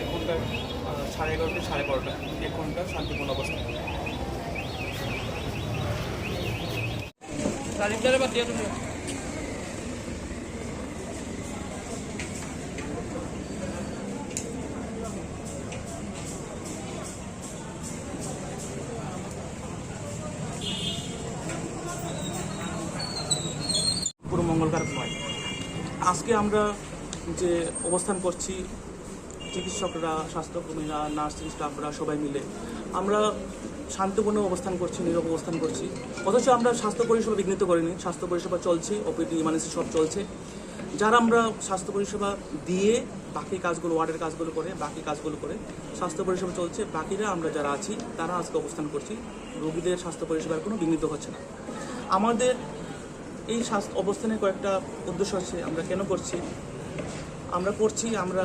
এক ঘণ্টা সাড়ে এগারোটা সাড়ে বারোটা এক ঘণ্টা শান্তিপূর্ণ অবস্থা। পুরো মঙ্গলকার নয়। আজকে আমরা যে অবস্থান করছি চিকিৎসকরা, স্বাস্থ্যকর্মীরা, নার্সিং স্টাফরা সবাই মিলে আমরা শান্তিপূর্ণ অবস্থান করছি, নীরব অবস্থান করছি। অথচ আমরা স্বাস্থ্য পরিষেবা বিঘ্নিত করিনি। স্বাস্থ্য পরিষেবা চলছে, ওপিডি, ইমার্জেন্সি সব চলছে। যারা আমরা স্বাস্থ্য পরিষেবা দিয়ে বাকি কাজগুলো, ওয়ার্ডের কাজগুলো করে, বাকি কাজগুলো করে স্বাস্থ্য পরিষেবা চলছে, বাকিরা আমরা যারা আছি, তারা আজকে অবস্থান করছি। রোগীদের স্বাস্থ্য পরিষেবার কোনো বিঘ্নিত হচ্ছে না। আমাদের এই স্বাস্থ্য অবস্থানের কয়েকটা উদ্দেশ্য আছে, আমরা কেন করছি? আমরা করছি, আমরা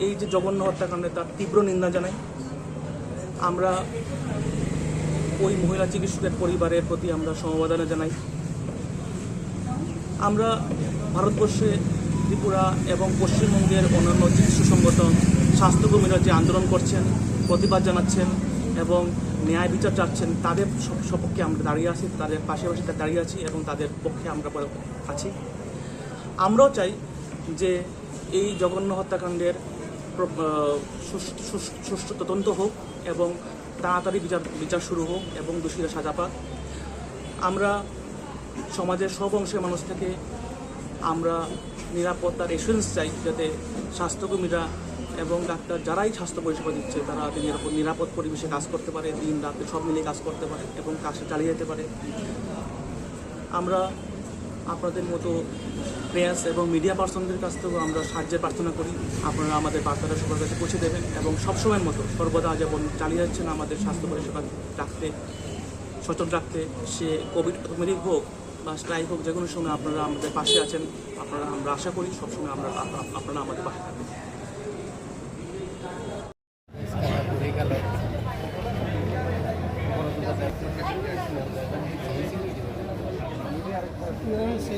এই যে জঘন্য হত্যাকাণ্ডে তার তীব্র নিন্দা জানাই। আমরা ওই মহিলা চিকিৎসকের পরিবারের প্রতি আমরা সমবেদনা জানাই। আমরা ভারতবর্ষে ত্রিপুরা এবং পশ্চিমবঙ্গের অন্যান্য চিকিৎসা সংগঠন স্বাস্থ্যকর্মীরা যে আন্দোলন করছেন, প্রতিবাদ জানাচ্ছেন এবং ন্যায় বিচার চাচ্ছেন। তাদের সপ- সপক্ষে আমরা দাঁড়িয়ে আছি, তাদের পাশে পাশে দাঁড়িয়ে আছি এবং তাদের পক্ষে আমরা আছি। আমরাও চাই যে এই জঘন্য হত্যাকাণ্ডের সুষ্ঠু তদন্ত হোক এবং তাড়াতাড়ি বিচার বিচার শুরু হোক এবং দোষীরা সাজা পাক। আমরা সমাজের সব অংশের মানুষ থেকে আমরা নিরাপত্তার এসুরেন্স চাই যাতে স্বাস্থ্যকর্মীরা এবং ডাক্তার যারাই স্বাস্থ্য পরিষেবা দিচ্ছে, তারা নিরাপদ নিরাপদ পরিবেশে কাজ করতে পারে, দিন রাতে সব মিলিয়ে কাজ করতে পারে এবং কাজটা চালিয়ে যেতে পারে। আমরা আপনাদের মতো প্রেস এবং মিডিয়া পার্সনদের কাছ থেকেও আমরা সাহায্যের প্রার্থনা করি। আপনারা আমাদের বার্তাটা সবার কাছে পৌঁছে দেবেন এবং সবসময়ের মতো সর্বদা যেমন চালিয়ে যাচ্ছেন আমাদের স্বাস্থ্য পরিষেবা রাখতে, সচল রাখতে। সে কোভিড মেরিক হোক বা স্ট্রাইক হোক যে কোনো সময় আপনারা আমাদের পাশে আছেন, আপনারা, আমরা আশা করি সবসময় আমরা আপ- আপ- আপনারা আমাদের পাশে থাকবেন। ঘুরে গেল সে